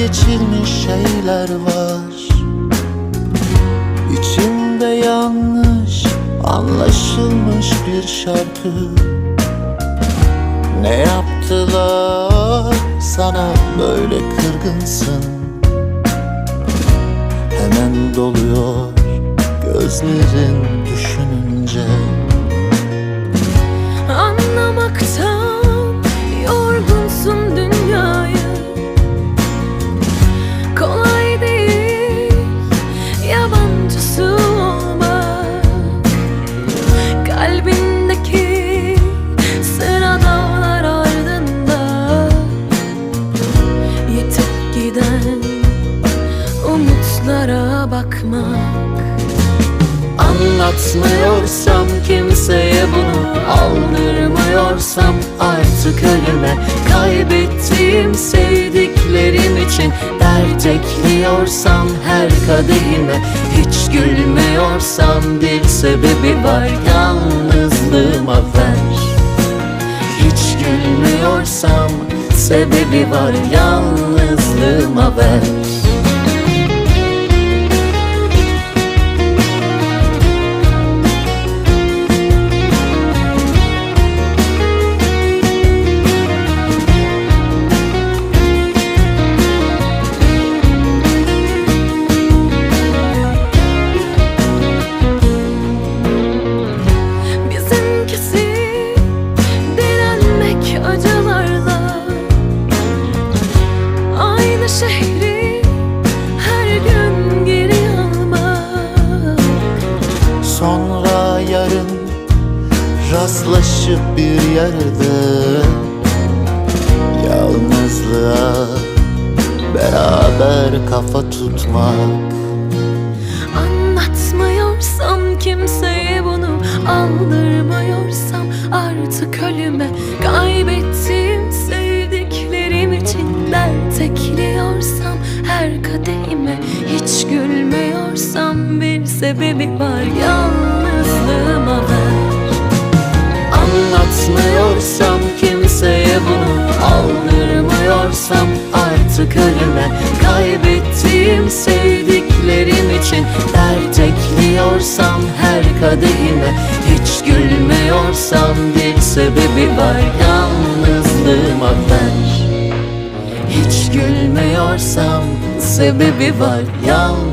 vazgeçilmiş şeyler var. İçimde yanlış anlaşılmış bir şarkı. Ne yaptılar? Sana böyle kırgınsın. Hemen doluyor gözlerin düşününce bakmak Anlatmıyorsam kimseye bunu Aldırmıyorsam artık ölüme. Kaybettiğim sevdiklerim için Dert ekliyorsam her kadehime. Hiç gülmüyorsam bir sebebi var. Yalnızlığıma ver. Hiç gülmüyorsam sebebi var. Yalnızlığıma ver şehri her gün geri almak. Sonra yarın rastlaşıp bir yerde Yalnızlığa beraber kafa tutmak. Anlatmıyorsam kimseye bunu Aldırmıyorsam artık ölüme Kaybettiğim sebebi var. Yalnızlığıma ver. Anlatmıyorsam kimseye bunu Aldırmıyorsam artık ölüme. Kaybettiğim sevdiklerim için Dert ekliyorsam her kadehime. Hiç gülmüyorsam bir sebebi var. Yalnızlığıma ver. Hiç gülmüyorsam sebebi var. Yalnızlığıma